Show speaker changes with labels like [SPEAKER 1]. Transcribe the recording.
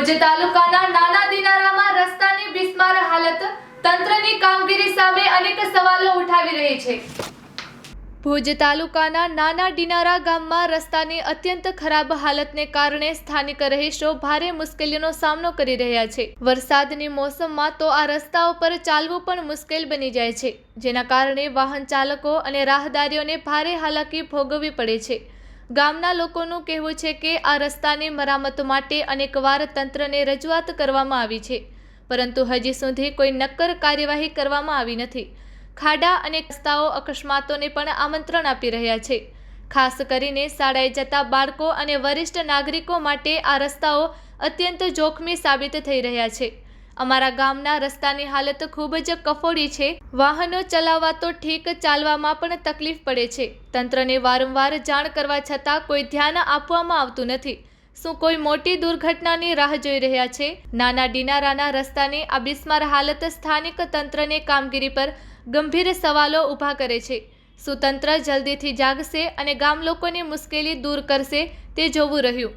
[SPEAKER 1] ભુજ તાલુકાના નાના દિનારામાં રસ્તાની બિસ્માર હાલત તંત્રની કામગીરી સામે અનેક સવાલો ઉઠાવી રહી છે. ભુજ તાલુકાના નાના ડિનારા ગામમાં રસ્તાની અત્યંત ખરાબ હાલતને કારણે સ્થાનિક રહીશો ભારે મુશ્કેલીનો સામનો કરી રહ્યા છે. વરસાદની મોસમમાં તો આ રસ્તાઓ પર ચાલવું પણ મુશ્કેલ બની જાય છે. જેના કારણે વાહન ચાલકો અને રાહદારીઓને ભારે હાલાકી ભોગવવી પડે છે. ગામના લોકોનું કહેવું છે કે આ રસ્તાની મરામત માટે અનેકવાર તંત્રને રજૂઆત કરવામાં આવી છે. પરંતુ હજી સુધી કોઈ નક્કર કાર્યવાહી કરવામાં આવી નથી. ખાડા અને રસ્તાઓ અકસ્માતોને પણ આમંત્રણ આપી રહ્યા છે. ખાસ કરીને શાળાએ જતા બાળકો અને વરિષ્ઠ નાગરિકો માટે આ રસ્તાઓ અત્યંત જોખમી સાબિત થઈ રહ્યા છે. અમારા ગામના રસ્તાની હાલત ખૂબ જ કફોડી છે. વાહનો ચલાવવા તો ઠીક ચાલવામાં પણ તકલીફ પડે છે. તંત્રને વારંવાર જાણ કરવા છતાં કોઈ ધ્યાન આપવામાં આવતું નથી. શું કોઈ મોટી દુર્ઘટનાની રાહ જોઈ રહ્યા છે? નાના ડિનારાના રસ્તાની આ બિસ્માર હાલત સ્થાનિક તંત્રને કામગીરી પર ગંભીર સવાલો ઊભા કરે છે. શું તંત્ર જલ્દીથી જાગશે અને ગામ લોકોની મુશ્કેલી દૂર કરશે તે જોવું રહ્યું.